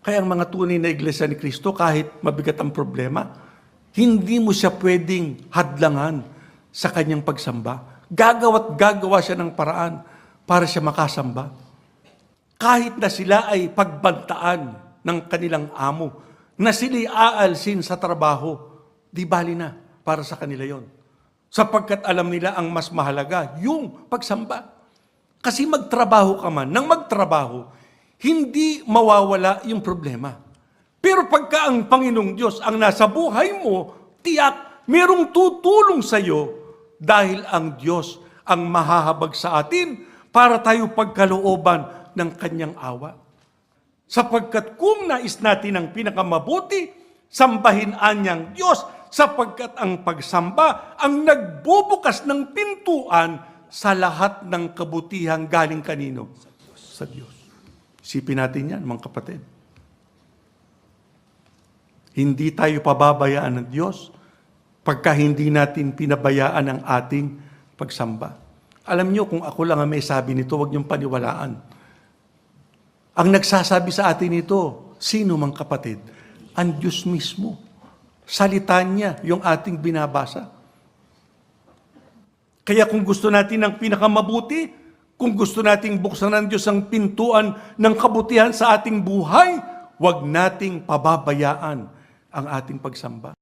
Kaya ang mga tunay na iglesia ni Kristo, kahit mabigat ang problema, hindi mo siya pwedeng hadlangan sa kanyang pagsamba. Gagawa't gagawa siya ng paraan para siya makasamba. Kahit na sila ay pagbantaan ng kanilang amo, na sila'y aalsin sa trabaho, di bali na para sa kanila yon. Sapagkat alam nila ang mas mahalaga, yung pagsamba. Kasi magtrabaho ka man, nang magtrabaho, hindi mawawala yung problema. Pero pagka ang Panginoong Diyos ang nasa buhay mo, tiyak, merong tutulong sa iyo dahil ang Diyos ang mahahabag sa atin para tayo pagkalooban ng kanyang awa. Sapagkat kung nais natin ang pinakamabuti, sambahin anyang Diyos sapagkat ang pagsamba ang nagbubukas ng pintuan sa lahat ng kabutihang galing kanino? Sa Diyos. Isipin natin yan, mga kapatid. Hindi tayo pababayaan ng Diyos pagka hindi natin pinabayaan ang ating pagsamba. Alam niyo, kung ako lang ang may sabi nito, huwag niyong paniwalaan. Ang nagsasabi sa atin ito, sino mang kapatid? Ang Diyos mismo. Salita niya, yung ating binabasa. Kaya kung gusto natin ng pinakamabuti, kung gusto nating buksan ng Diyos ang pintuan ng kabutihan sa ating buhay, huwag nating pababayaan ang ating pagsamba.